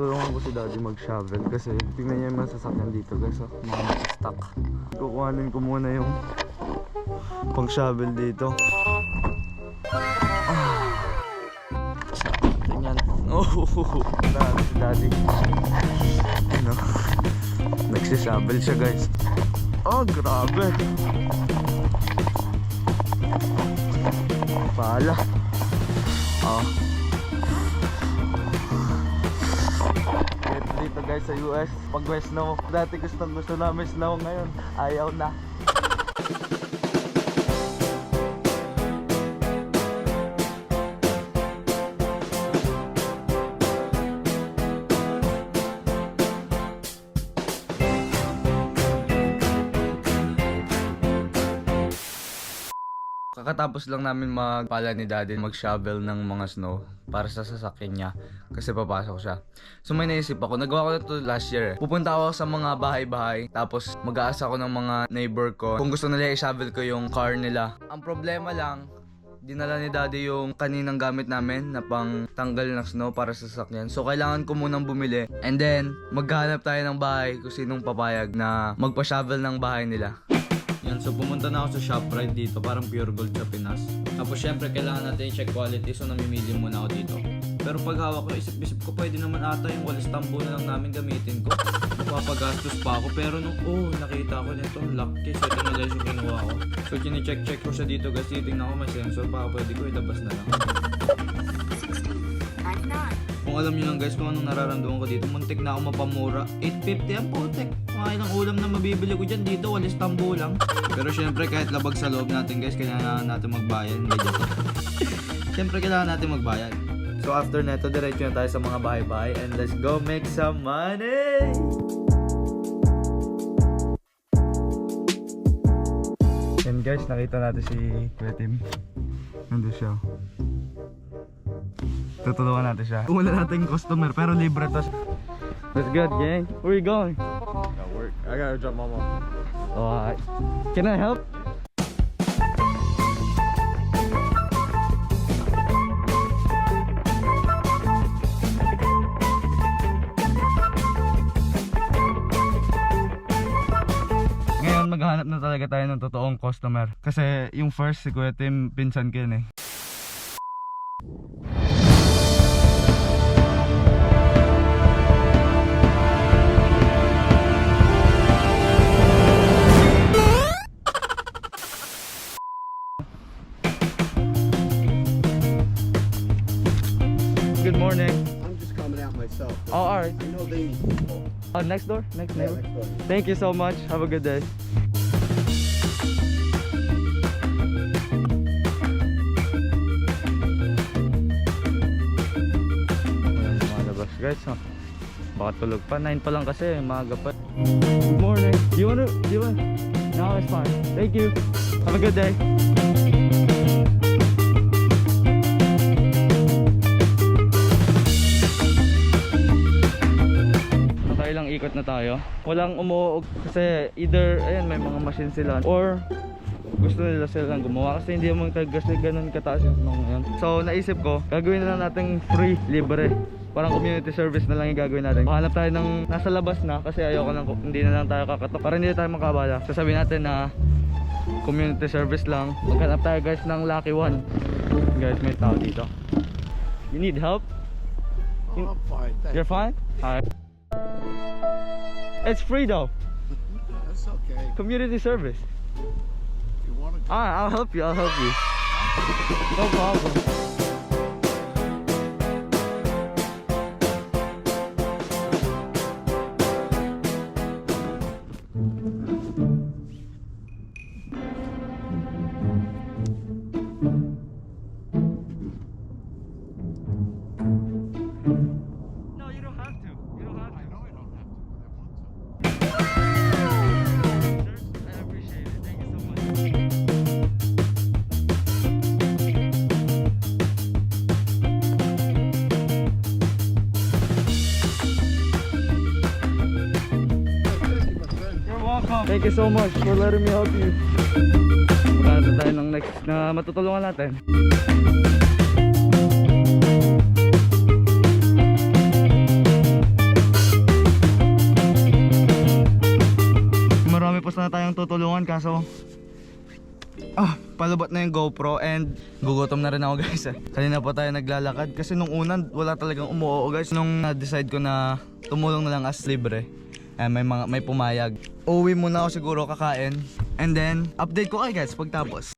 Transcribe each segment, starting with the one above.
Daddy mag-shovel kasi tingnan niyo yung mga sasakyan dito guys oh, mga stuck. Kukuhanin ko muna yung pang shovel dito. Ah. Tingnan. Oh, Daddy si Daddy. Ano? Nagsishovel siya guys. Oh, grabe. Pala. Oh. Guys sa US, pag west snow. Dati gustong gusto namin snow ngayon. Ayaw na. Kakatapos lang namin magpala ni daddy mag-shovel ng mga snow para sa sasakyan niya kasi papasok siya. So may naisip ako, nagawa ko na to last year. eh. Pupunta ako sa mga bahay-bahay tapos mag-aasa ako ng mga neighbor ko kung gusto nila i-shovel ko yung car nila. Ang problema lang, dinala ni daddy yung kaninang gamit namin na pang tanggal ng snow para sa sasakyan. So kailangan ko munang bumili and then maghanap tayo ng bahay kung sinong papayag na magpa-shovel ng bahay nila. So pumunta na ako sa ShopRite dito, parang pure gold sa Pinas. Tapos syempre, kailangan natin i-check quality, so namimili muna ako dito. Pero pag hawak ko, isip-isip ko, pwede naman ata yung walis tambo na lang namin gamitin ko. Mapapagastos pa ako, pero nung, oh, nakita ko nito, lucky, so ito na lang yung kinuha ko. So, chine-check-check ko siya dito kasi titignan ko may sensor, baka pwede ko ilabas na lang. Kung alam niyo lang guys kung anong nararamdaman ko dito, muntik na ako mapamura. 850 ang putek. Mga ilang ulam na mabibili ko dyan dito, walis tambo lang. Pero syempre kahit labag sa loob natin guys, kailangan natin magbayad. Joke. syempre kailangan natin magbayad. So after neto, diretso na tayo sa mga bahay-bahay and let's go make some money! And guys, nakita natin si Kuya Tim. Nandun siya. Tutulungan natin siya. Wala nating customer pero libre to. That's good, gang. Where you going? Got work. I gotta drop mom off. Oh, can I help? Ngayon maghahanap na talaga tayo ng totoong customer. Kasi yung first si Kuya Tim, pinsan ko yun eh. Next door? Next Yeah, neighbor? next door. Thank you so much. Have a good day. Lumalabas guys ha. Baka tulog pa. 9 pa lang kasi. Maaga pa. Good morning. Do you wanna? Do you wanna? No, it's fine. Thank you. Have a good day. Na tayo. Walang umuog kasi either ayan may mga machine sila or gusto nila silang gumawa kasi hindi mo kasi ganun kataas yung nung yan. So naisip ko, gagawin na lang natin free, libre. Parang community service na lang yung gagawin natin. Hanap tayo ng nasa labas na kasi ayoko nang hindi na lang tayo kakatok. Para hindi tayo makabala. Sasabihin natin na community service lang. Maghanap tayo guys ng lucky one. Guys, may tao dito. You need help? Oh, fine. Thank You're fine? Alright. It's free though. That's okay. Community service. If you want to. Alright, I'll help you. I'll help you. No problem. No, you don't have to. Thank you so much for letting me help you. Magkano tayo ng next na matutulungan natin. Marami pa sana tayong tutulungan kaso ah, palubot na yung GoPro and gugutom na rin ako guys eh. Kanina pa tayo naglalakad kasi nung una wala talagang umuo guys nung na-decide ko na tumulong na lang as libre eh, may mga may pumayag. Uwi muna ako siguro kakain and then update ko kayo guys pagtapos.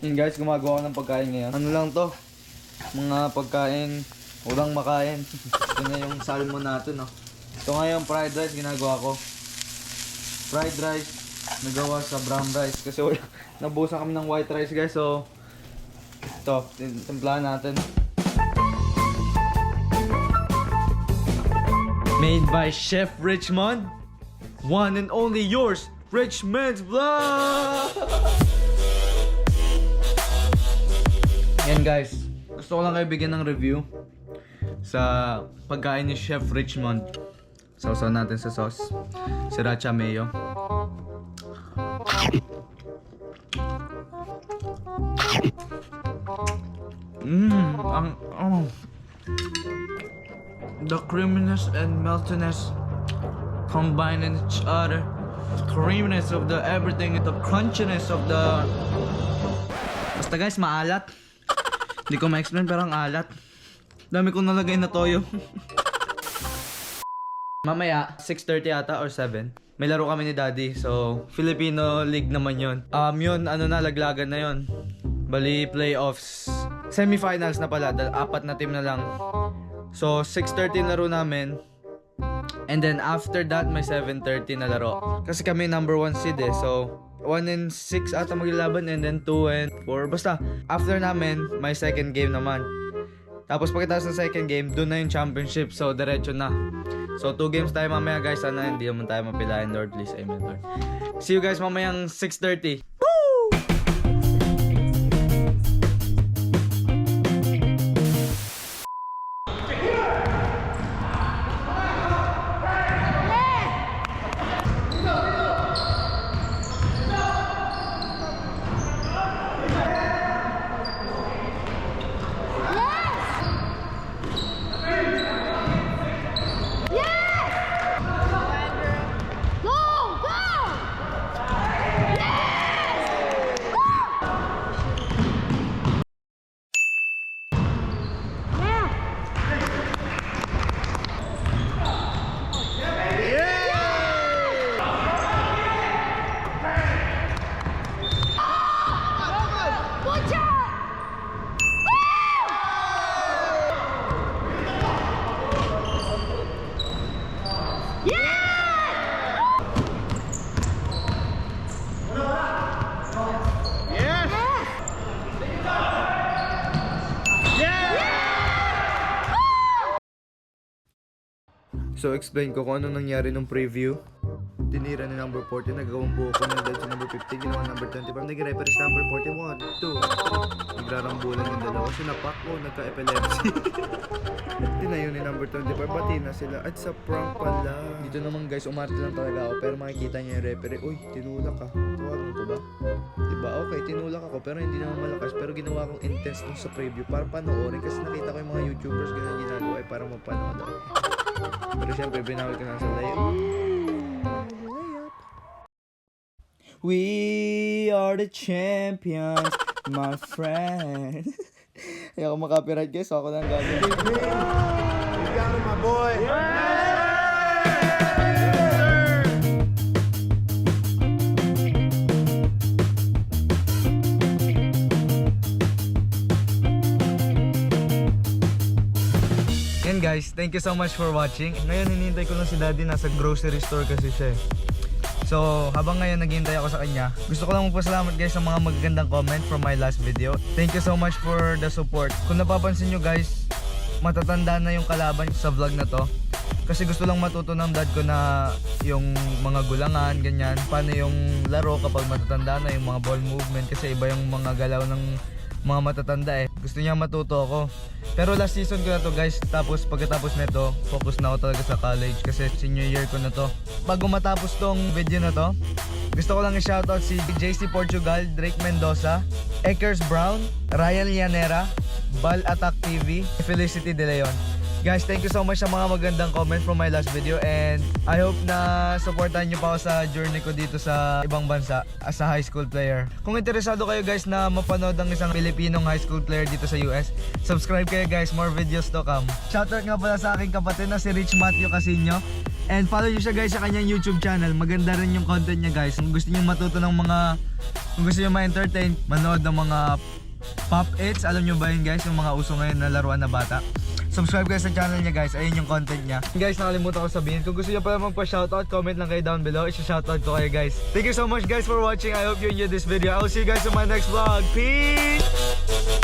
Yun guys, gumagawa ko ng pagkain ngayon. Ano lang to? Mga pagkain, ulang makain. Ito na yung salmon natin, no? Ito nga yung fried rice, ginagawa ko. Fried rice, nagawa sa brown rice. Kasi wala, nabusan kami ng white rice, guys. So, ito, tim- timplahan natin. Made by Chef Richmond. One and only yours, Richmond's Vlog! Yan guys, gusto ko lang kayo bigyan ng review sa pagkain ni Chef Richmond. Sausaw natin sa sauce. Sriracha mayo. Mmm, ang, oh. The creaminess and meltiness combine in each other. The creaminess of the everything, the crunchiness of the... Basta guys, maalat. Hindi ko ma-explain pero ang alat. Dami kong nalagay na toyo. Mamaya, 6.30 ata or 7. May laro kami ni Daddy. So, Filipino League naman yon. Um, yun, ano na, laglagan na yon. Bali, playoffs. Semifinals na pala. Dal- apat na team na lang. So, 6.30 laro namin. And then after that, may 7.30 na laro. Kasi kami number 1 seed eh. So, 1 and 6 ata maglalaban and then 2 and 4. Basta, after namin, may second game naman. Tapos pagkatapos ng second game, doon na yung championship. So, diretso na. So, 2 games tayo mamaya guys. Sana hindi naman tayo mapilayan, Lord. Please, amen, Lord. See you guys mamayang 6.30. So, explain ko kung ano nangyari nung preview. Tinira ni number 40, nagawang buho ko na dahil sa number 50, ginawa number 25, naging referee sa number 41, 2, 3. Nagrarambulan yung dalawa, sinapak ko, nagka-epilepsy. Tinayo ni number 25, pati na sila. At sa prank pala. Dito naman guys, umarte lang talaga ako, pero makikita niya yung referee, uy, tinulak ka. Tawagan ko ba? Diba? Okay, tinulak ako, pero hindi naman malakas. Pero ginawa kong intense nung sa preview para panoorin kasi nakita ko yung mga YouTubers ganyan ginagawa eh, para mapanood ako. Pero syempre, binawal ko na sa layup. We are the champions, my friend. Ayoko makapiright guys, ako lang gagawin. Yan guys, thank you so much for watching. Ngayon hinihintay ko lang si daddy, nasa grocery store kasi siya eh. So, habang ngayon naghihintay ako sa kanya, gusto ko lang magpasalamat guys sa mga magagandang comment from my last video. Thank you so much for the support. Kung napapansin nyo guys, matatanda na yung kalaban sa vlog na to. Kasi gusto lang matuto ng dad ko na yung mga gulangan, ganyan. Paano yung laro kapag matatanda na, yung mga ball movement. Kasi iba yung mga galaw ng mga matatanda eh. Gusto niya matuto ako. Pero last season ko na to guys. Tapos pagkatapos nito, focus na ako talaga sa college kasi senior year ko na to. Bago matapos tong video na to, gusto ko lang i-shoutout si JC Portugal, Drake Mendoza, Ekers Brown, Ryan Llanera, Bal Attack TV, Felicity De Leon. Guys, thank you so much sa mga magandang comment from my last video and I hope na supportan nyo pa ako sa journey ko dito sa ibang bansa as a high school player. Kung interesado kayo guys na mapanood ng isang Pilipinong high school player dito sa US, subscribe kayo guys, more videos to come. Shoutout nga pala sa aking kapatid na si Rich Matthew Casino. And follow nyo siya guys sa kanyang YouTube channel. Maganda rin yung content niya guys. Kung gusto niyo matuto ng mga, kung gusto niyo ma-entertain, manood ng mga Pop It's. Alam nyo ba yun guys, yung mga uso ngayon na laruan na bata. Subscribe guys sa channel niya guys. Ayun yung content niya. Guys, nakalimutan ko sabihin. Kung gusto niyo pala magpa-shoutout, comment lang kayo down below. Isa-shoutout ko kayo guys. Thank you so much guys for watching. I hope you enjoyed this video. I will see you guys in my next vlog. Peace!